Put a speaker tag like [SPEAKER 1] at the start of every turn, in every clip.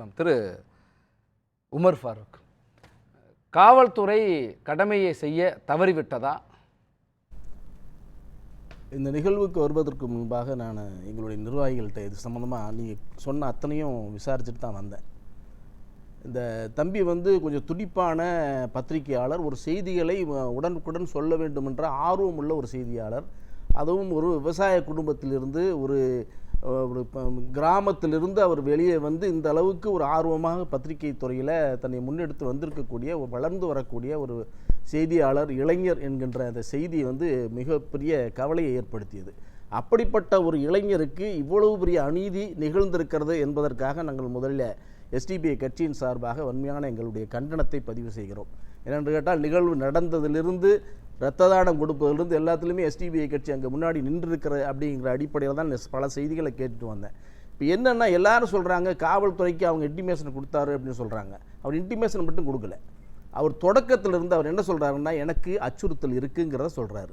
[SPEAKER 1] இஸ்லாம் திரு Umar Farooq. காவல்துறை கடமையை செய்ய தவறிவிட்டதா?
[SPEAKER 2] இந்த நிகழ்வுக்கு வருவதற்கு முன்பாக நான் எங்களுடைய நிர்வாகிகள்கிட்ட இது சம்மந்தமாக நீங்கள் சொன்ன அத்தனையும் விசாரிச்சுட்டு தான் வந்தேன். இந்த தம்பி வந்து கொஞ்சம் துடிப்பான பத்திரிகையாளர் ஒரு செய்திகளை உடனுக்குடன் சொல்ல வேண்டும் என்ற ஆர்வம் உள்ள ஒரு செய்தியாளர் அதுவும் ஒரு விவசாய குடும்பத்திலிருந்து ஒரு கிராமத்திலிருந்து அவர் வெளியே வந்து இந்த அளவுக்கு ஒரு ஆர்வமாக பத்திரிகை துறையில் தன்னை முன்னெடுத்து வந்திருக்கக்கூடிய ஒரு வளர்ந்து வரக்கூடிய ஒரு செய்தியாளர் இளைஞர் என்கின்ற அந்த செய்தி வந்து மிகப்பெரிய கவலையை ஏற்படுத்தியது. அப்படிப்பட்ட ஒரு இளைஞருக்கு இவ்வளவு பெரிய அநீதி நிகழ்ந்திருக்கிறது என்பதற்காக நாங்கள் முதலில் எஸ்டிபிஐ கட்சியின் சார்பாக வன்மையான எங்களுடைய கண்டனத்தை பதிவு செய்கிறோம். ஏனென்று கேட்டால் நிகழ்வு நடந்ததிலிருந்து ரத்த தானம் கொடுப்பதிலிருந்து எல்லாத்துலேயுமே எஸ்டிபிஐ கட்சி அங்கே முன்னாடி நின்றுருக்கிற அப்படிங்கிற அடிப்படையில் தான் பல செய்திகளை கேட்டுட்டு வந்தேன். இப்போ என்னென்னா எல்லாரும் சொல்கிறாங்க காவல்துறைக்கு அவங்க இன்டிமேஷன் கொடுத்தாரு அப்படின்னு சொல்கிறாங்க அவர் இன்டிமேஷன் மட்டும் கொடுக்கல. அவர் தொடக்கத்திலிருந்து அவர் என்ன சொல்கிறாருன்னா எனக்கு அச்சுறுத்தல் இருக்குங்கிறத சொல்கிறாரு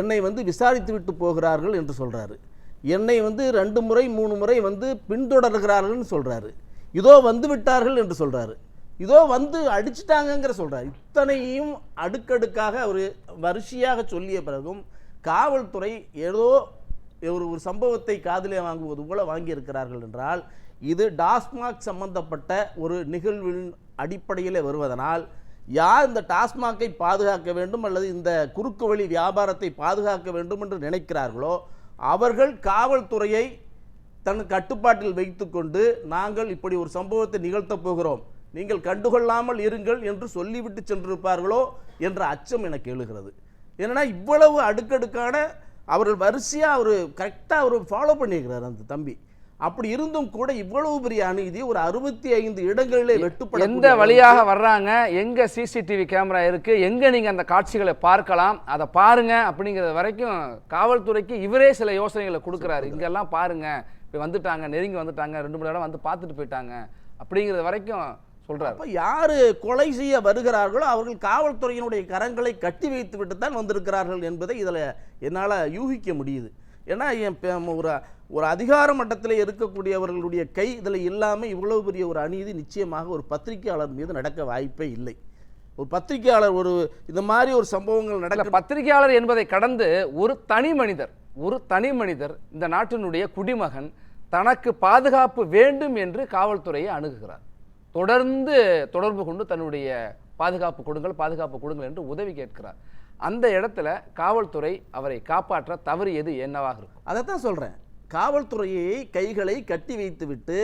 [SPEAKER 2] என்னை வந்து விசாரித்து விட்டு போகிறார்கள் என்று சொல்கிறாரு என்னை வந்து ரெண்டு முறை மூணு முறை வந்து பின்தொடர்கிறார்கள்னு சொல்கிறாரு இதோ வந்து விட்டார்கள் என்று சொல்கிறாரு இதோ வந்து அடிச்சிட்டாங்கங்கிற சொல்கிறார் இத்தனையும் அடுக்கடுக்காக அவர் வரிசையாக சொல்லிய பிறகும் காவல்துறை ஏதோ ஒரு ஒரு சம்பவத்தை காதிலே வாங்குவது போல வாங்கியிருக்கிறார்கள் என்றால் இது டாஸ்மாக் சம்பந்தப்பட்ட ஒரு நிகழ்வின் அடிப்படையில் வருவதனால் யார் இந்த டாஸ்மாகை பாதுகாக்க வேண்டும் அல்லது இந்த குறுக்கு வழி வியாபாரத்தை பாதுகாக்க வேண்டும் என்று நினைக்கிறார்களோ அவர்கள் காவல்துறையை தன் கட்டுப்பாட்டில் வைத்துக்கொண்டு நாங்கள் இப்படி ஒரு சம்பவத்தை நிகழ்த்தப் போகிறோம். நீங்கள் கண்டுகொள்ளாமல் இருங்கள் என்று சொல்லிவிட்டு சென்றிருப்பார்களோ என்ற அச்சம் எனக்கு எழுகிறது. ஏன்னா இவ்வளவு அடுக்கடுக்கான அவர்கள் வரிசையாக அவர் கரெக்டாக அவர் ஃபாலோ பண்ணியிருக்கிறார் அந்த தம்பி. அப்படி இருந்தும் கூட இவ்வளவு பெரிய அநீதி ஒரு அறுபத்தி ஐந்து இடங்களிலே வெட்டுப்பட
[SPEAKER 1] எந்த வழியாக வர்றாங்க? எங்க சிசிடிவி கேமரா இருக்கு? எங்க நீங்க அந்த காட்சிகளை பார்க்கலாம்? அதை பாருங்க அப்படிங்கிறது வரைக்கும் காவல்துறைக்கு இவரே சில யோசனைகளை கொடுக்குறாரு. இங்கெல்லாம் பாருங்க. இப்போ வந்துட்டாங்க நெருங்கி வந்துட்டாங்க ரெண்டு மணி நேரம் வந்து பார்த்துட்டு போயிட்டாங்க. அப்படிங்கிறது வரைக்கும் சொல்றாரு.
[SPEAKER 2] அப்ப யாரு கொலை செய்ய வருகிறார்களோ அவர்கள் காவல்துறையினுடைய கரங்களை கட்டி வைத்து விட்டு தான் வந்திருக்கிறார்கள் என்பதை இதில் என்னால் யூகிக்க முடியுது. ஏன்னா என் ஒரு ஒரு அதிகார மட்டத்தில் இருக்கக்கூடியவர்களுடைய கை இதில் இல்லாமல் இவ்வளவு பெரிய ஒரு அநீதி நிச்சயமாக ஒரு பத்திரிகையாளர் மீது நடக்க வாய்ப்பே இல்லை. ஒரு பத்திரிகையாளர் ஒரு இந்த மாதிரி ஒரு சம்பவங்கள் நடக்க
[SPEAKER 1] பத்திரிகையாளர் என்பதை கடந்து ஒரு தனி மனிதர் ஒரு தனி மனிதர் இந்த நாட்டினுடைய குடிமகன் தனக்கு பாதுகாப்பு வேண்டும் என்று காவல்துறையை அணுகுகிறார். தொடர்ந்து தொடர்பு கொண்டு தன்னுடைய பாதுகாப்பு கொடுங்கள் பாதுகாப்பு கொடுங்கள் என்று உதவி கேட்கிறார். அந்த இடத்துல காவல்துறை அவரை காப்பாற்ற தவறியது என்னவாக இருக்கும்?
[SPEAKER 2] அதைத்தான் சொல்கிறேன் காவல்துறையை கைகளை கட்டி வைத்துவிட்டு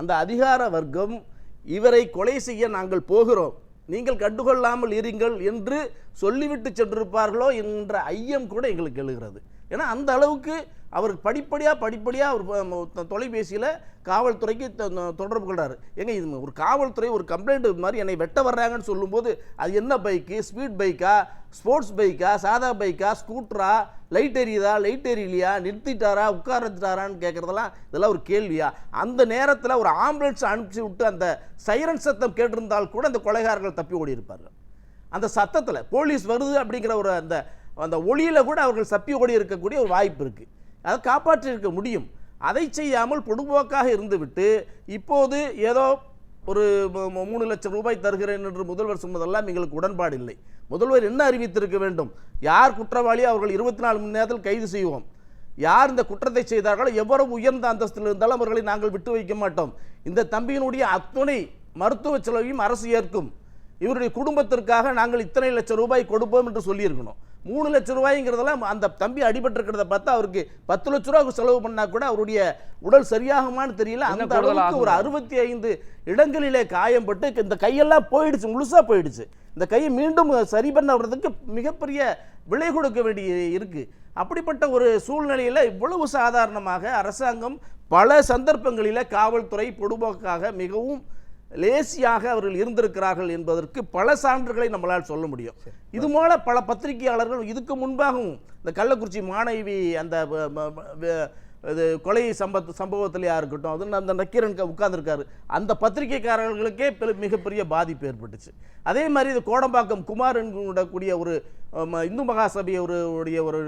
[SPEAKER 2] அந்த அதிகார வர்க்கம் இவரை கொலை செய்ய நாங்கள் போகிறோம். நீங்கள் கண்டுகொள்ளாமல் இருங்கள் என்று சொல்லிவிட்டு சென்றிருப்பார்களோ என்ற ஐயம் கூட எங்களுக்கு எழுகிறது. ஏன்னா அந்த அளவுக்கு அவர் படிப்படியாக படிப்படியாக அவர் தொலைபேசியில் காவல்துறைக்கு தொடர்பு கொள்கிறார் ஏங்க இது ஒரு காவல்துறை ஒரு கம்ப்ளைண்ட் மாதிரி என்னை வெட்ட வர்றாங்கன்னு சொல்லும்போது அது என்ன பைக்கு ஸ்பீட் பைக்கா ஸ்போர்ட்ஸ் பைக்கா சாதா பைக்கா ஸ்கூட்டரா லைட் எரியுதா? லைட் எரியலையா? நிறுத்திட்டாரா? உட்கார வச்சுட்டாரான்னு கேட்குறதெல்லாம் இதெல்லாம் ஒரு கேள்வியா? அந்த நேரத்தில் ஒரு ஆம்புலன்ஸ் அனுப்பிச்சு விட்டு அந்த சைரன் சத்தம் கேட்டிருந்தால் கூட அந்த கொலைகாரர்கள் தப்பி ஓடி இருப்பார்கள் அந்த சத்தத்தில் போலீஸ் வருது அப்படிங்கிற ஒரு அந்த அந்த ஒளியில் கூட அவர்கள் சப்பி ஓடி இருக்கக்கூடிய ஒரு வாய்ப்பு இருக்குது அதை காப்பாற்றியிருக்க முடியும். அதை செய்யாமல் பொடுபோக்காக இருந்துவிட்டு இப்போது ஏதோ ஒரு மூணு லட்சம் ரூபாய் தருகிறேன் என்று முதல்வர் சொன்னதெல்லாம் எங்களுக்கு உடன்பாடு இல்லை. முதல்வர் என்ன அறிவித்திருக்க வேண்டும்? யார் குற்றவாளி? அவர்கள் இருபத்தி நாலு மணி நேரத்தில் கைது செய்வோம். யார் இந்த குற்றத்தை செய்தார்களோ எவ்வளவு உயர்ந்த அந்தஸ்தில் இருந்தாலும் அவர்களை நாங்கள் விட்டு வைக்க மாட்டோம். இந்த தம்பியினுடைய அத்துணை மருத்துவ செலவையும் அரசு ஏற்கும். இவருடைய குடும்பத்திற்காக நாங்கள் இத்தனை லட்சம் ரூபாய் கொடுப்போம் என்று சொல்லியிருக்கணும். மூணு லட்சம் ரூபாய்ங்கிறதெல்லாம் அந்த தம்பி அடிபட்டிருக்கிறத பார்த்தா அவருக்கு பத்து லட்ச ரூபா செலவு பண்ணா கூட அவருடைய உடல் சரியாகுமான்னு தெரியல. அந்த அளவுக்கு ஒரு. அறுபத்தி ஐந்து இடங்களிலே காயம்பட்டு இந்த கையெல்லாம் போயிடுச்சு முழுசா போயிடுச்சு. இந்த கையை மீண்டும் சரி பண்ண வர்றதுக்கு மிகப்பெரிய விலை கொடுக்க வேண்டிய இருக்கு. அப்படிப்பட்ட ஒரு சூழ்நிலையில் இவ்வளவு சாதாரணமாக அரசாங்கம் பல சந்தர்ப்பங்களில் காவல்துறை பொதுபோக்காக மிகவும் லேசியாக அவர்கள் இருந்திருக்கிறார்கள் என்பதற்கு பல சான்றுகளை நம்மளால் சொல்ல முடியும். இது போல பல பத்திரிகையாளர்கள் இதுக்கு முன்பாகவும் இந்த கள்ளக்குறிச்சி மாணவி அந்த இது கொலை சம்பத் சம்பவத்திலையா இருக்கட்டும் அது அந்த நக்கீரன் உட்கார்ந்துருக்காரு. அந்த பத்திரிகைக்காரர்களுக்கே மிகப்பெரிய பாதிப்பு ஏற்பட்டுச்சு. அதே மாதிரி இது கோடம்பாக்கம் குமார் கூடிய ஒரு இந்து மகாசபை ஒரு உடைய ஒரு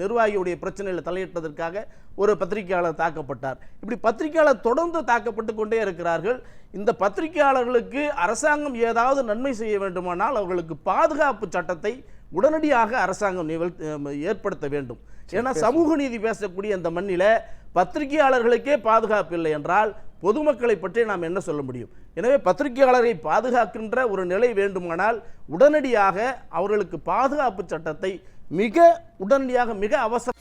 [SPEAKER 2] நிர்வாகியுடைய பிரச்சனையில் தலையிட்டதற்காக ஒரு பத்திரிகையாளர் தாக்கப்பட்டார். இப்படி பத்திரிகையாளர் தொடர்ந்து தாக்கப்பட்டு கொண்டே இருக்கிறார்கள். இந்த பத்திரிகையாளர்களுக்கு அரசாங்கம் ஏதாவது நன்மை செய்ய வேண்டுமானால் அவர்களுக்கு பாதுகாப்பு சட்டத்தை உடனடியாக அரசாங்கம் ஏற்படுத்த வேண்டும். ஏன்னா சமூக நீதி பேசக்கூடிய இந்த மண்ணில பத்திரிகையாளர்களுக்கே பாதுகாப்பு இல்லை என்றால் பொதுமக்களை பற்றி நாம் என்ன சொல்ல முடியும்? எனவே பத்திரிகையாளரை பாதுகாக்கின்ற ஒரு நிலை வேண்டுமானால் உடனடியாக அவர்களுக்கு பாதுகாப்பு சட்டத்தை மிக உடனடியாக மிக அவசர